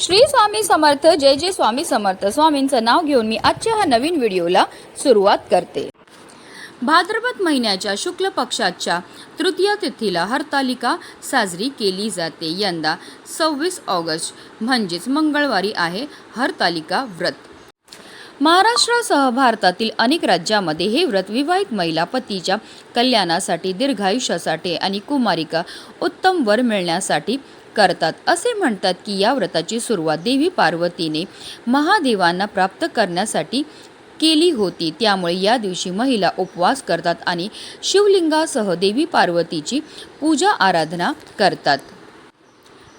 श्री स्वामी समर्थ जय जय स्वामी समर्थ. स्वामींचं नाव घेऊन मी आजच्या ह्या नवीन व्हिडिओला सुरुवात करते. भाद्रपद महिन्याच्या शुक्ल पक्षाच्या तृतीय तिथीला हरतालिका साजरी केली जाते. यंदा सव्वीस ऑगस्ट म्हणजेच मंगळवारी आहे हरतालिका व्रत. महाराष्ट्रासह भारतातील अनेक राज्यामध्ये हे व्रत विवाहित महिला पतीच्या कल्याणासाठी दीर्घायुष्यासाठी आणि कुमारिका उत्तम वर मिळण्यासाठी करतात. असे म्हणतात की या व्रताची सुरुवात देवी पार्वतीने महादेवांना प्राप्त करण्यासाठी केली होती. त्यामुळे या दिवशी महिला उपवास करतात आणि शिवलिंगासह देवी पार्वतीची पूजा आराधना करतात.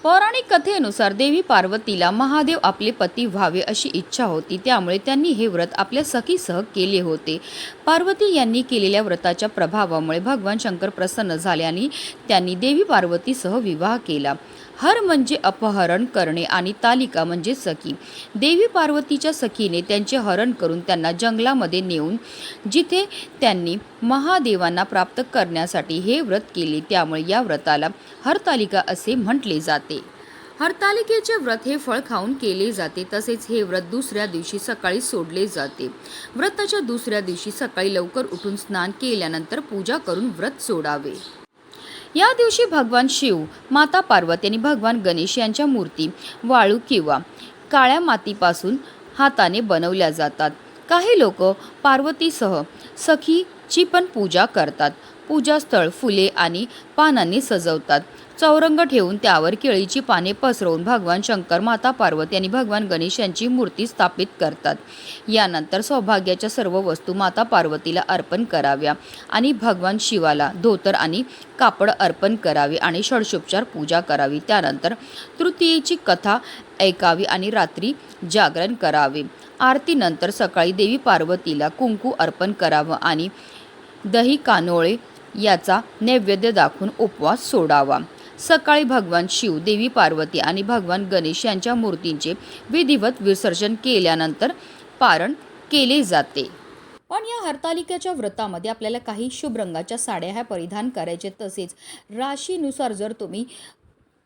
पौराणिक कथेनुसार देवी पार्वतीला महादेव आपले पती व्हावे अशी इच्छा होती. त्यामुळे त्यांनी हे व्रत आपल्या सखीसह केले होते. पार्वती यांनी केलेल्या व्रताच्या प्रभावामुळे भगवान शंकर प्रसन्न झाल्याने त्यांनी देवी पार्वतीसह विवाह केला. हर म्हणजे अपहरण करणे आणि तालिका म्हणजे सखी. देवी पार्वतीच्या सखीने त्यांचे हरण करून त्यांना जंगलामध्ये नेऊन जिथे त्यांनी महादेवांना प्राप्त करण्यासाठी हे व्रत केले त्यामुळे या व्रताला हरतालिका असे म्हटले जाते. हरतालिकेचे व्रत हे फळ खाऊन केले जाते तसेच हे व्रत दुसऱ्या दिवशी सकाळी सोडले जाते. व्रताच्या दुसऱ्या दिवशी सकाळी लवकर उठून स्नान केल्यानंतर पूजा करून व्रत सोडावे. या दिवशी भगवान शिव माता पार्वती आणि भगवान गणेश यांच्या मूर्ती वाळू किंवा काळ्या मातीपासून हाताने बनवल्या जातात. काही लोक पार्वतीसह सखीची पण पूजा करतात. पूजास्थळ फुले आणि पानांनी सजवतात. चौरंग ठेवून त्यावर केळीची पाने पसरवून भगवान शंकर माता पार्वती आणि भगवान गणेश यांची मूर्ती स्थापित करतात. यानंतर सौभाग्याच्या सर्व वस्तू माता पार्वतीला अर्पण कराव्या आणि भगवान शिवाला धोतर आणि कापड अर्पण करावे आणि षडशोपचार पूजा करावी. त्यानंतर तृतीयेची कथा ऐकावी आणि रात्री जागरण करावे. आरतीनंतर सकाळी देवी पार्वतीला कुंकू अर्पण करावं आणि दही कानोळे याचा नैवेद्य दाखवून उपवास सोडावा. सकाळी भगवान शिव देवी पार्वती आणि भगवान गणेश यांच्या मूर्तींचे विधिवत विसर्जन केल्यानंतर पारण केले जाते. पण या हरतालिकेच्या व्रतामध्ये आपल्याला काही शुभ रंगाच्या साड्या ह्या परिधान करायचे तसेच राशीनुसार जर तुम्ही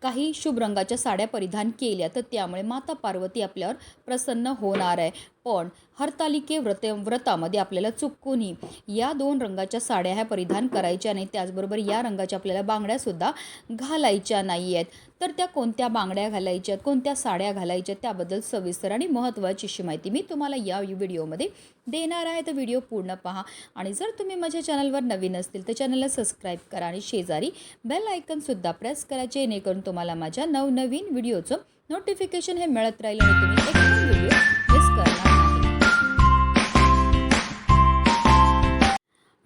काही शुभ रंगाच्या साड्या परिधान केल्या तर त्यामुळे माता पार्वती आपल्यावर प्रसन्न होणार आहे. पण हरतालिके व्रते व्रतामध्ये आपल्याला चुकूनही या दोन रंगाच्या साड्या ह्या परिधान करायच्या नाही त्याचबरोबर या रंगाच्या आपल्याला बांगड्यासुद्धा घालायच्या नाही आहेत तर त्या कोणत्या बांगड्या घालायच्यात कोणत्या साड्या घालायच्यात त्याबद्दल सविस्तर आणि महत्त्वाची अशी माहिती मी तुम्हाला या व्हिडिओमध्ये देणार आहे. तर व्हिडिओ पूर्ण पहा. आणि जर तुम्ही माझ्या चॅनलवर नवीन असतील तर चॅनलला सबस्क्राईब करा आणि शेजारी बेल आयकनसुद्धा प्रेस करा जेणेकरून तुम्हाला माझ्या नवनवीन व्हिडिओचं नोटिफिकेशन हे मिळत राहील आणि तुम्ही एक व्हिडिओ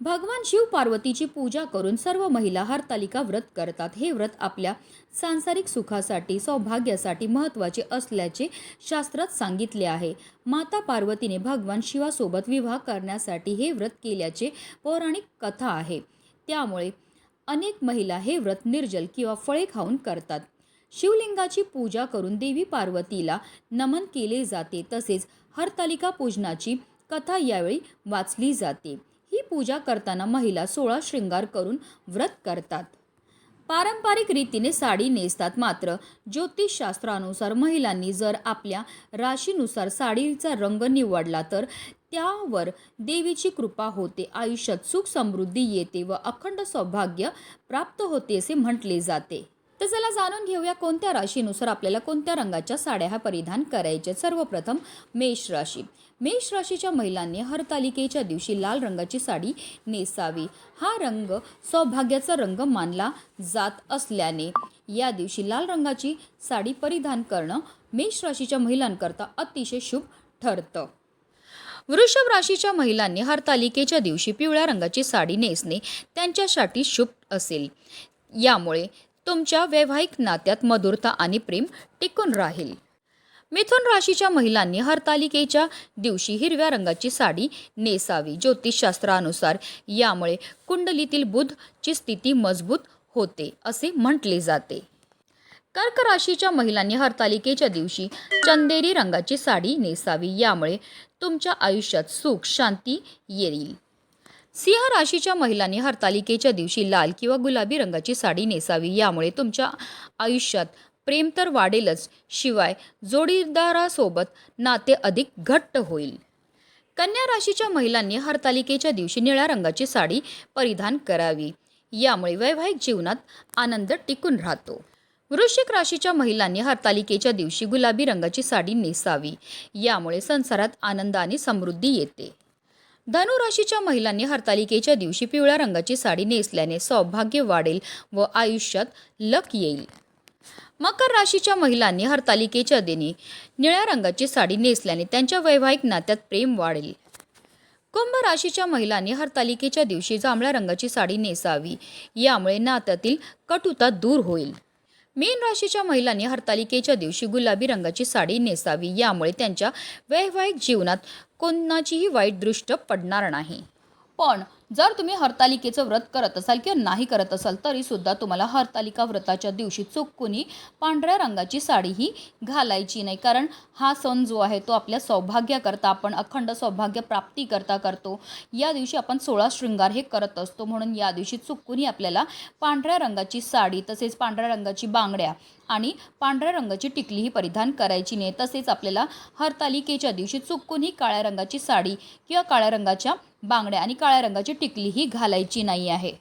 भगवान शिव पार्वतीची पूजा करून सर्व महिला हरतालिका व्रत करतात. हे व्रत आपल्या सांसारिक सुखासाठी सौभाग्यासाठी महत्त्वाचे असल्याचे शास्त्रात सांगितले आहे. माता पार्वतीने भगवान शिवासोबत विवाह करण्यासाठी हे व्रत केल्याचे पौराणिक कथा आहे. त्यामुळे अनेक महिला हे व्रत निर्जल किंवा फळे खाऊन करतात. शिवलिंगाची पूजा करून देवी पार्वतीला नमन केले जाते. तसेच हरतालिका पूजनाची कथा यावेळी वाचली जाते. ही पूजा करताना महिला सोळा शृंगार करून व्रत करतात. पारंपरिक रीतीने साडी नेसतात. मात्र ज्योतिषशास्त्रानुसार महिलांनी जर आपल्या राशीनुसार साडीचा रंग निवडला तर त्यावर देवीची कृपा होते. आयुष्यात सुख समृद्धी येते व अखंड सौभाग्य प्राप्त होते असे म्हटले जाते. तर चला जाणून घेऊया कोणत्या राशीनुसार आपल्याला कोणत्या रंगाच्या साड्या ह्या परिधान करायच्या. सर्वप्रथम मेष राशी. मेष राशीच्या महिलांनी हरतालिकेच्या दिवशी लाल रंगाची साडी नेसावी. हा रंग सौभाग्याचा रंग मानला जात असल्याने या दिवशी लाल रंगाची साडी परिधान करणं मेष राशीच्या महिलांकरता अतिशय शुभ ठरतं. वृषभ राशीच्या महिलांनी हरतालिकेच्या दिवशी पिवळ्या रंगाची साडी नेसणे त्यांच्यासाठी शुभ असेल. यामुळे तुमच्या वैवाहिक नात्यात मधुरता आणि प्रेम टिकून राहील. मिथुन राशीच्या महिलांनी हरतालिकेच्या दिवशी हिरव्या रंगाची साडी नेसावी. ज्योतिषशास्त्रानुसार यामुळे कुंडलीतील बुधची स्थिती मजबूत होते असे म्हटले जाते. कर्क राशीच्या महिलांनी हरतालिकेच्या दिवशी चंदेरी रंगाची साडी नेसावी. यामुळे तुमच्या आयुष्यात सुख शांती येईल. सिंह राशीच्या महिलांनी हरतालिकेच्या दिवशी लाल किंवा गुलाबी रंगाची साडी नेसावी. यामुळे तुमच्या आयुष्यात प्रेम तर वाढेलच. शिवाय जोडीदारासोबत नाते अधिक घट्ट होईल. कन्या राशीच्या महिलांनी हरतालिकेच्या दिवशी निळ्या रंगाची साडी परिधान करावी. यामुळे वैवाहिक जीवनात आनंद टिकून राहतो. वृश्चिक राशीच्या महिलांनी हरतालिकेच्या दिवशी गुलाबी रंगाची साडी नेसावी. यामुळे संसारात आनंद आणि समृद्धी येते. धनु राशीच्या महिलांनी हरतालिकेच्या दिवशी पिवळ्या रंगाची साडी नेसल्याने सौभाग्य वाढेल व आयुष्यात लक येईल. मकर राशीच्या महिलांनी हरतालिकेच्या दिनी निळ्या रंगाची साडी नेसल्याने त्यांच्या वैवाहिक नात्यात प्रेम वाढेल. कुंभ राशीच्या महिलांनी हरतालिकेच्या दिवशी जांभळ्या रंगाची साडी नेसावी. यामुळे नात्यातील कटुता दूर होईल. मीन राशीच्या महिलांनी हरतालिकेच्या दिवशी गुलाबी रंगाची साडी नेसावी. यामुळे त्यांच्या वैवाहिक जीवनात कोणाचीही वाईट दृष्ट पडणार नाही. पण जर तुम्ही हरतालिकेचं व्रत करत असाल किंवा नाही करत असाल तरी सुद्धा तुम्हाला हरतालिका व्रताच्या दिवशी चुकूनही पांढऱ्या रंगाची साडीही घालायची नाही. कारण हा सण जो आहे तो आपल्या सौभाग्याकरता आपण अखंड सौभाग्य प्राप्तीकरता करतो. या दिवशी आपण सोळा शृंगार हे करत असतो. म्हणून या दिवशी चुकूनही आपल्याला पांढऱ्या रंगाची साडी तसेच पांढऱ्या रंगाची बांगड्या आणि पांढऱ्या रंगाची टिकलीही परिधान करायची नाही. तसेच आपल्याला हरतालिकेच्या दिवशी चुकूनही काळ्या रंगाची साडी किंवा काळ्या रंगाच्या बांगड्या आणि काळ्या रंगाची टिकलीही घालायची नाही आहे.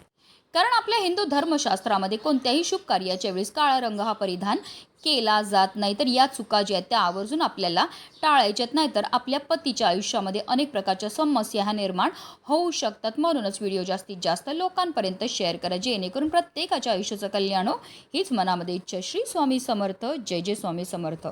कारण आपल्या हिंदू धर्मशास्त्रामध्ये कोणत्याही शुभ कार्याच्या वेळेस काळा रंग हा परिधान केला जात नाही. तर या चुका ज्या आहेत त्या आवर्जून आपल्याला टाळायच्यात नाही तर आपल्या पतीच्या आयुष्यामध्ये अनेक प्रकारच्या समस्या ह्या निर्माण होऊ शकतात. म्हणूनच व्हिडिओ जास्तीत जास्त लोकांपर्यंत शेअर करा. जेणेकरून प्रत्येकाच्या आयुष्याचं कल्याण हो. हीच मनामध्ये इच्छा. श्री स्वामी समर्थ. जय जय स्वामी समर्थ.